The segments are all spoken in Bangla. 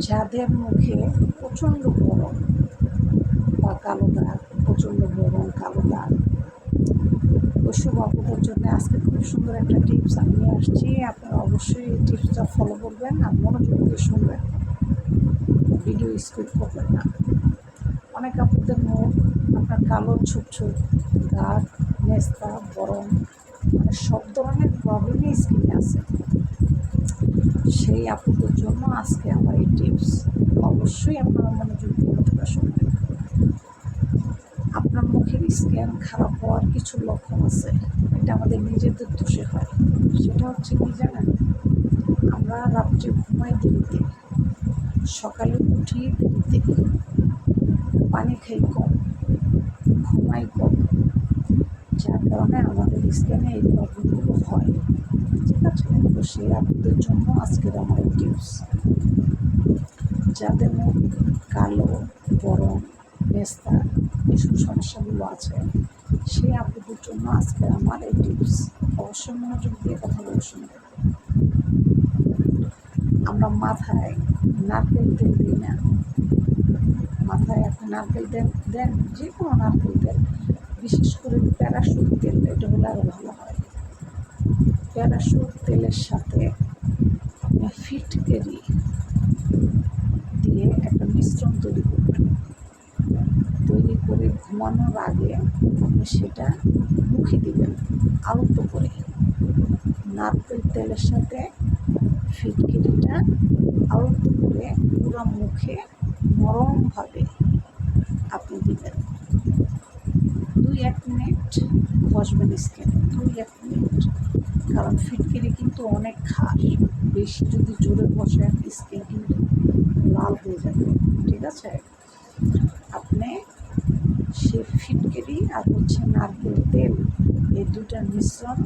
যাদের মুখে প্রচণ্ড গরম বা কালো দাগ, প্রচণ্ড গরম, কালো দাগ। ওইসব আপুদের জন্য আজকে খুব সুন্দর একটা টিপস আমি আসছি। আপনারা অবশ্যই এই টিপসটা ফলো করবেন আর মনোযোগ দিয়ে শুনবেন। ভিডিও স্কিপ করবেন না। অনেক আপুদের মুখ আপনার কালো ছোপ ছোপ দাগ মেস্তা গরম মানে সব ধরনের প্রবলেমই স্কিনে আছে। সেই আপুদের জন্য আজকে আমার এই টিপস অবশ্যই আপনারা মনোযোগ দিয়ে শুনবেন। আপনার মুখের স্ক্যান খারাপ হওয়ার কিছু লক্ষণ আছে, এটা আমাদের নিজেদের দোষে হয়। সেটা হচ্ছে কি জানেন? আমরা রাত্রে ঘুমাই দেরিতে, সকালে উঠি দেরিতে, পানি খাই কম, ঘুমাই কম। যার কারণে আমাদের স্ক্যানে এই প্রবলেমগুলো হয়। ঠিক তো সেই আপনাদের জন্য আজকের আমার টিপস যাদের মুখ কালো, গরম মেস্তা এসব সমস্যাগুলো আছে, সেই আপুদের জন্য আজকে আমার এই টিপস অবশ্যই মনোযোগ দিয়ে কথাগুলো শুনবেন আমরা মাথায় নারকেল তেল দিই না। মাথায় আপনি নারকেল তেল দেন যে কোনো নারকেল তেল, বিশেষ করে প্যারাশুট তেল, এটা হলে আরও ভালো হয়। প্যারাশুট তেলের সাথে ফিটকেরি দিয়ে একটা মিশ্রণ তৈরি করবেন তৈরি করে ঘুমানোর আগে আপনি সেটা মুখে দিবেন, আলতো করে। নারকেল তেলের সাথে ফিটকিরিটা আলতো করে পুরো মুখে নরমভাবে আপনি দিবেন। দুই এক মিনিট বসবেন স্কিন, দুই এক মিনিট। কারণ ফিটকিরি কিন্তু অনেক খাস বেশি যদি জোরে বসেন স্কিন কিন্তু লাল হয়ে যাবে ঠিক আছে? আপনি সে ফিটকিরি আর হচ্ছে নারকেল তেল এই দুটার মিশ্রণ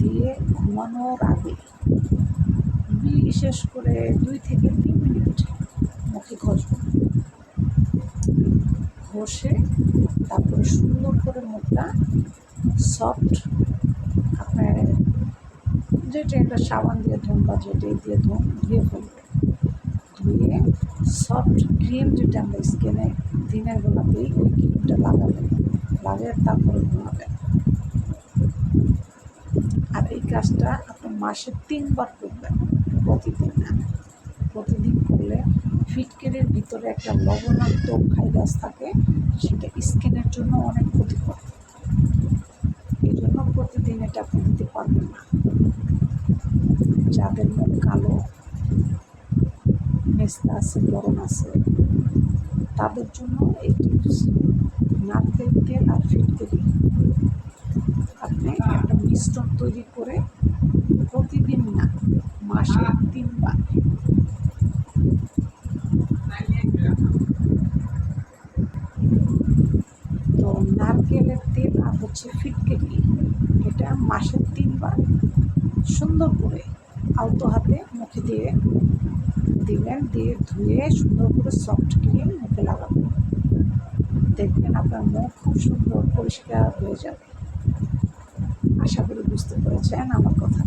দিয়ে ঘুমানোর আগে বিশেষ করে দুই থেকে তিন মিনিট মুখে ঘষবেন। ঘষে তারপরে সুন্দর করে মুখটা সফট আপনার যেটা একটা সাবান দিয়ে ধুন বা যেটাই দিয়ে ধুন ধুয়ে ফেলবেন ধুয়ে সফট ক্রিম যেটা আমরা স্কিনে দিনের বেলাতেই ওই ক্রিমটা লাগাবেন লাগিয়ে তারপরে ঘুমাবেন আর এই কাজটা আপনি মাসে তিনবার করবেন, প্রতিদিন না। প্রতিদিন করলে ফিটকেরের ভিতরে একটা লবণাক্ত ভাইরাস থাকে, সেটা স্কিনের জন্য অনেক ক্ষতিকর। এই জন্য প্রতিদিন এটা আপনি দিতে পারবেন না। যাদের মুখ কালো মেস্তা আছে, গরম আছে, তাদের জন্য এই টিপস নারকেল তেল আর ফিটকেরি। আপনি একটা মিশ্রণ তৈরি করে প্রতিদিন না, মাসে তিনবার। তো নারকেলের তেল আর হচ্ছে ফিটকেরি, এটা মাসে তিনবার সুন্দর করে আলতো হাতে মুখে দিয়ে দিবেন, দিয়ে ধুয়ে সুন্দর করে সফট ক্রিম মুখে লাগাবেন। দেখবেন আপনার মুখ খুব সুন্দর পরিষ্কার হয়ে যাবে। আশা করি বুঝতে পেরেছেন আমার কথা।